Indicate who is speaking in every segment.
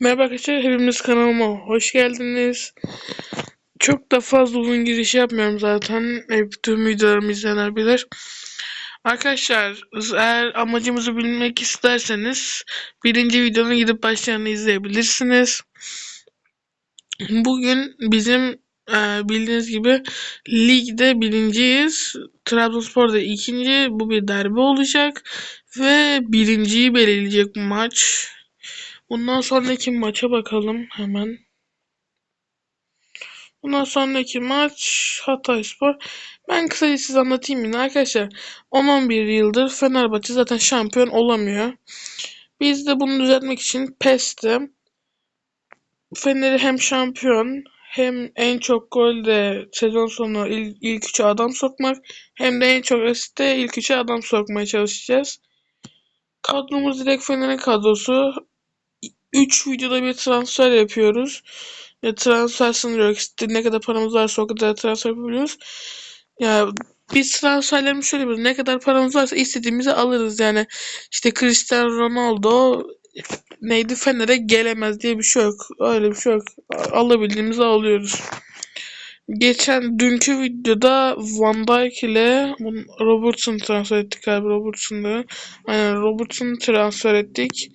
Speaker 1: Merhaba arkadaşlar, hepimiz kanalıma hoş geldiniz. Çok da fazla uzun giriş yapmıyorum zaten. Hep tüm videolarımı izleyenler bilir. Arkadaşlar, eğer amacımızı bilmek isterseniz birinci videonun gidip başlarını izleyebilirsiniz. Bugün bizim e, bildiğiniz gibi ligde birinciyiz. Trabzonspor da ikinci. Bu bir derbi olacak. Ve birinciyi belirleyecek bu maç. Bundan sonraki maça bakalım hemen. Bundan sonraki maç Hatayspor. Ben kısaca size anlatayım yine arkadaşlar. 10-11 yıldır Fenerbahçe zaten şampiyon olamıyor. Biz de bunu düzeltmek için PES'te Fener'i hem şampiyon hem en çok gol de sezon sonu ilk, ilk üçe adam sokmak hem de en çok asiste ilk üçe adam sokmaya çalışacağız. Kadromuz direkt Fener'in kadrosu. 3 videoda bir transfer yapıyoruz. Ya transfer sınırı. İşte ne kadar paramız varsa o kadar transfer yapabiliyoruz. Ya biz transferlerimiz şöyle yapıyoruz. Ne kadar paramız varsa istediğimizi alırız. Yani işte Cristiano Ronaldo neydi Fener'e gelemez diye bir şey yok. Öyle bir şey yok. Alabildiğimizi alıyoruz. Geçen dünkü videoda Van Dijk ile Robertson transfer ettik galiba Robertson'da. Aynen Robertson transfer ettik.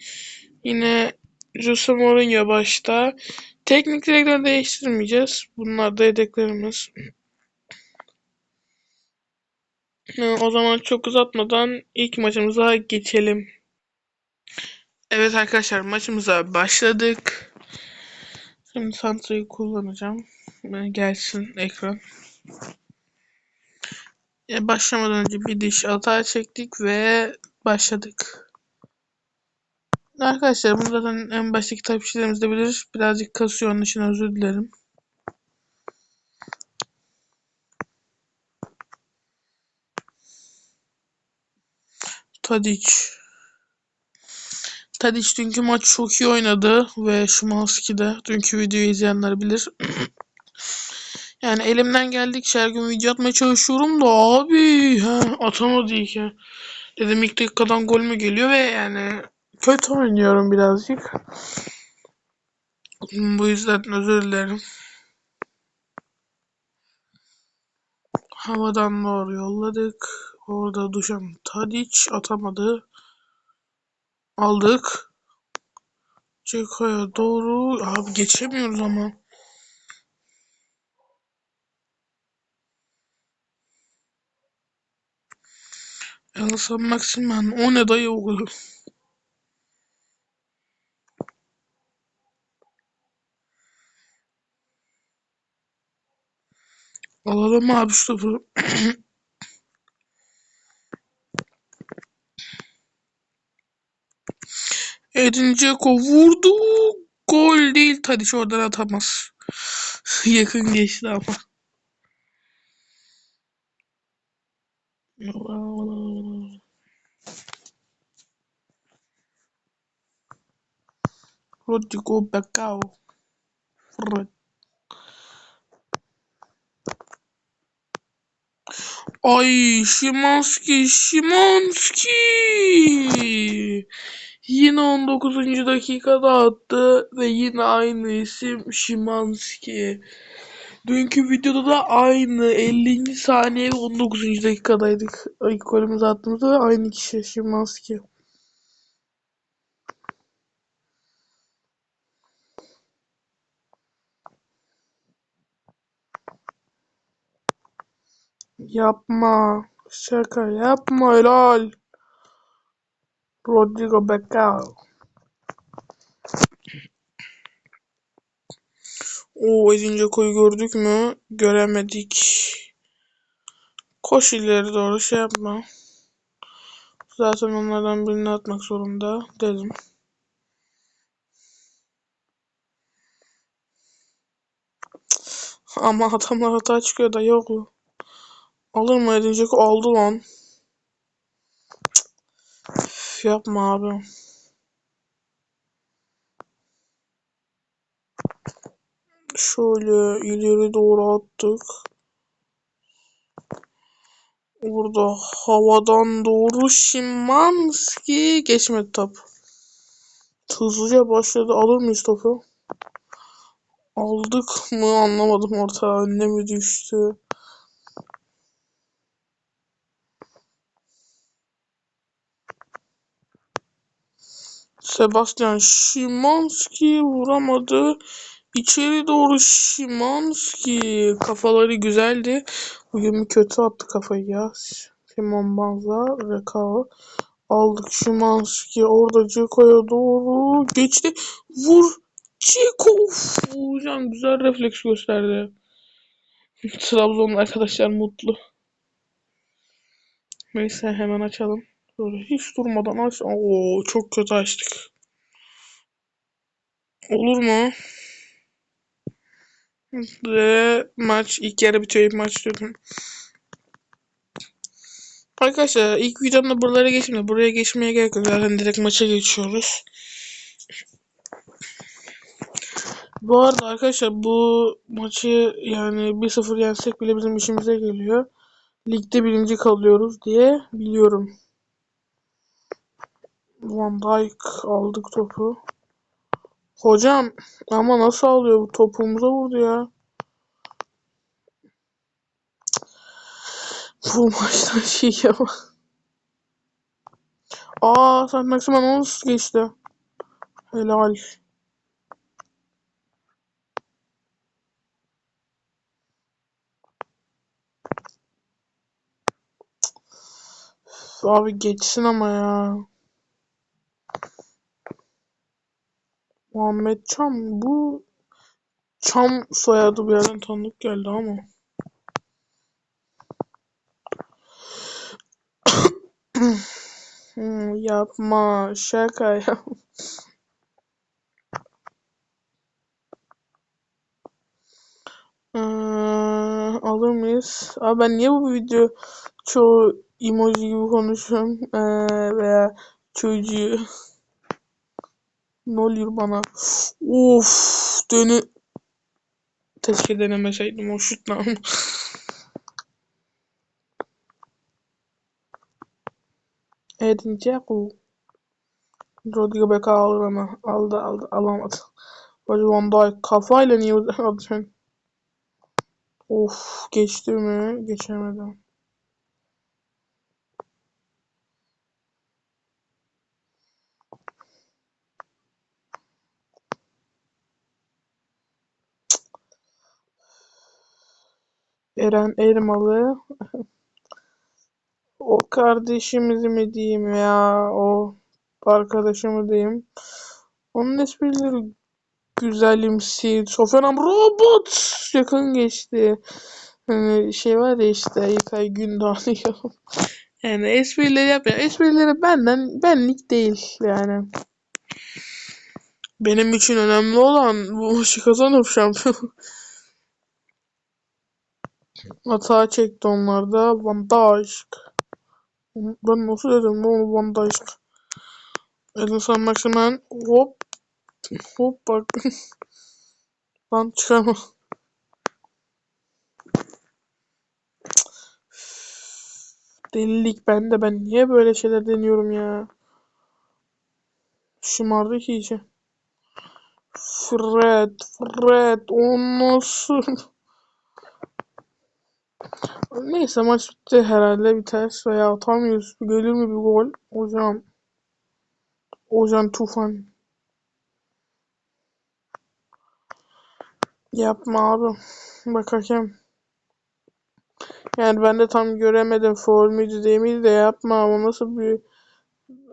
Speaker 1: Yine Jose Mourinho başta. Teknik direktör değiştirmeyeceğiz. Bunlar da yedeklerimiz. O zaman çok uzatmadan ilk maçımıza geçelim. Evet arkadaşlar maçımıza başladık. Şimdi Santra'yı kullanacağım. Gelsin ekran. Başlamadan önce bir diş atağa çektik ve başladık. Arkadaşlar bunu zaten en baştaki takipçilerimiz de bilir. Birazcık kasıyor onun için özür dilerim. Tadic. Tadic dünkü maç çok iyi oynadı ve Şimanski de dünkü videoyu izleyenler bilir. yani elimden geldikçe her gün video atmaya çalışıyorum da abi he, atamadı ki. Dedim ilk dakikadan gol mü geliyor ve yani kötü oynuyorum birazcık. Bu yüzden özür dilerim. Havadan doğru yolladık. Orada Dušan Tadic atamadı. Aldık. Ceko'ya doğru. Abi geçemiyoruz ama. Elsa Maximan. O ne dayı oğlu. Alalım abi şu topu. Edin Dzeko vurdu. Gol değil. Tadic oradan atamaz. Yakın geçti ama. Rodrigo Becao. Fred. Ay Şimanski, Şimanski. Yine 19. dakikada attı ve yine aynı isim Şimanski. Dünkü videoda da aynı 50. saniye ve 19. dakikadaydık. İlk golümüzü attığımızda da aynı kişi Şimanski. Yapma. Şaka yapma helal. Rodrigo Becao. O edince koyu gördük mü? Göremedik. Koş ileri doğru şey yapma. Zaten onlardan birini atmak zorunda dedim. Ama adamlar hata çıkıyor da yoklu. Alır mı edinecek? Aldı lan. Üf, yapma abi. Şöyle ileri doğru attık. Burada havadan doğru Şimanski geçmedi top. Hızlıca başladı. Alır mıyız topu? Aldık mı anlamadım orta önüne mi düştü? Sebastian Szymanski vuramadı. İçeri doğru Szymanski. Kafaları güzeldi. Bugün bir kötü attı kafayı ya. Simon Banza, Rekao. Aldık Szymanski. Orada Ceko'ya doğru geçti. Vur. Ceko. Hocam güzel refleks gösterdi. Trabzonlu arkadaşlar mutlu. Neyse hemen açalım. Böyle hiç durmadan aç. Oo çok kötü açtık. Olur mu? Ve maç ilk yarı bitiyor. İlk maç diyordum. Arkadaşlar ilk videomda buralara geçmedi. Buraya geçmeye gerek yok. Zaten direkt maça geçiyoruz. Bu arada arkadaşlar bu maçı yani 1-0 yensek bile bizim işimize geliyor. Ligde birinci kalıyoruz diye biliyorum. Van Dijk aldık topu. Hocam ama nasıl alıyor bu topumuza vurdu ya. Bu maçtan şey ama. Aa sen Maximan Ons geçti. Helal. Abi geçsin ama ya. Muhammed Çam bu Çam soyadı bir yerden tanıdık geldi ama. Hmm, yapma şaka yap. Ee, alır mıyız? Abi ben niye bu video çoğu emoji gibi konuşuyorum ee, veya çocuğu ne oluyor bana? Of dönü keşke denemeseydim o şutla ama. Edin Dzeko. Rodrigo Becao alır ama aldı aldı alamadı. Hadi Van Dijk kafayla niye atacaksın? Of geçti mi? Geçemedi. Eren Elmalı. O kardeşimizi mi diyeyim ya? O arkadaşımı diyeyim. Onun esprileri güzelimsi. Sofyan Robot yakın geçti. Hani şey var ya işte İlkay Gündoğan Yani esprileri yapıyor. Esprileri benden benlik değil yani. Benim için önemli olan bu maçı kazanıp şampiyon. Hata çekti onlarda. Van. Ben nasıl dedim onu Van Dijk. Edinson Maximen hop hop bak. Lan çıkamam. Delilik bende ben niye böyle şeyler deniyorum ya. Şımardı ki iyice. Fred, Fred, o nasıl? Neyse maç bitti herhalde biter veya atamıyoruz. Gelir mi bir gol? Hocam. Hocam Tufan. Yapma abi. Bak hakem. Yani ben de tam göremedim foul müydü değil miydi de yapma ama nasıl bir...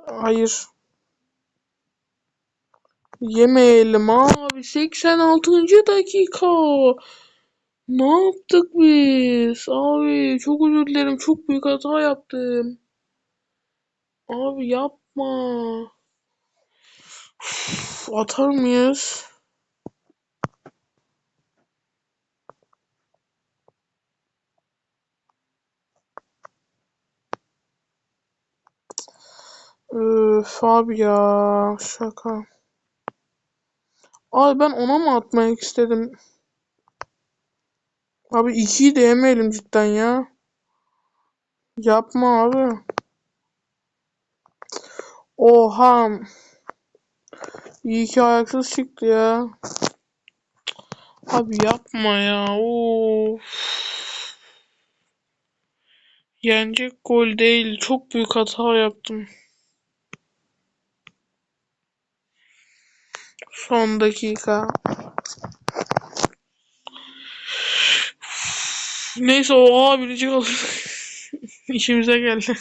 Speaker 1: Hayır. Yemeyelim abi. 86. dakika. Ne yaptık biz? Abi çok özür dilerim. Çok büyük hata yaptım. Abi yapma. Uf, atar mıyız? Öf abi ya şaka. Abi ben ona mı atmak istedim? Abi ikiyi de yemeyelim cidden ya. Yapma abi. Oha. İyi ki ayaksız çıktı ya. Abi yapma ya. Of. Yenecek gol değil. Çok büyük hata yaptım. Son dakika. Neyse o A birinci kalır. İşimize geldi.